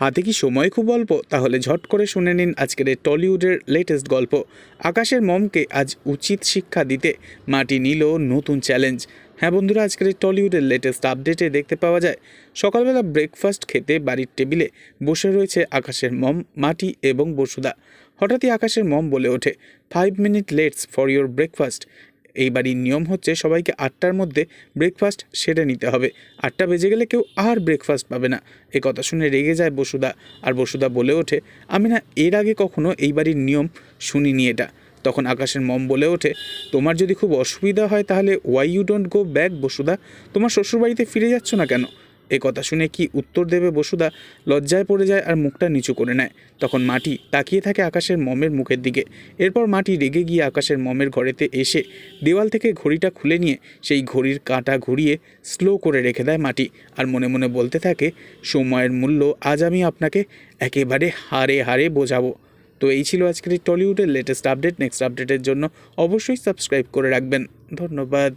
হাতে কি সময় খুব অল্প? তাহলে ঝট করে শুনে নিন আজকের এই টলিউডের লেটেস্ট গল্প। আকাশের মমকে আজ উচিত শিক্ষা দিতে মাটি নিল নতুন চ্যালেঞ্জ হ্যাঁ বন্ধুরা, আজকের এই টলিউডের লেটেস্ট আপডেটে দেখতে পাওয়া যায়, সকালবেলা ব্রেকফাস্ট খেতে বাড়ির টেবিলে বসে রয়েছে আকাশের মম, মাটি এবং বসুদা হঠাৎই আকাশের মম বলে ওঠে five minute let's for your breakfast এই বাড়ির নিয়ম হচ্ছে সবাইকে আটটার মধ্যে ব্রেকফাস্ট সেরে নিতে হবে। আটটা বেজে গেলে কেউ আর ব্রেকফাস্ট পাবে না। এ কথা শুনে রেগে যায় বসুদা আর বসুদা বলে ওঠে, আমি না এর আগে কখনো এই বাড়ির নিয়ম শুনিনি এটা। তখন আকাশের মম বলে ওঠে, তোমার যদি খুব অসুবিধা হয় তাহলে why you don't go back বসুদা তোমার শ্বশুরবাড়িতে ফিরে যাচ্ছ না কেন? এ কথা শুনে কি উত্তর দেবে বসুদা লজ্জায় পড়ে যায় আর মুখটা নিচু করে নেয়। তখন মাটি তাকিয়ে থাকে আকাশের মমের মুখের দিকে। এরপর মাটি রেগে গিয়ে আকাশের মমের ঘরেতে এসে দেওয়াল থেকে ঘড়িটা খুলে নিয়ে সেই ঘড়ির কাঁটা ঘুরিয়ে স্লো করে রেখে দেয় মাটি আর মনে মনে বলতে থাকে, সময়ের মূল্য আজ আমি আপনাকে একেবারে হারে হারে বোঝাবো। তো এই ছিল আজকের টলিউডের লেটেস্ট আপডেট নেক্সট আপডেটের জন্য অবশ্যই সাবস্ক্রাইব করে রাখবেন। ধন্যবাদ।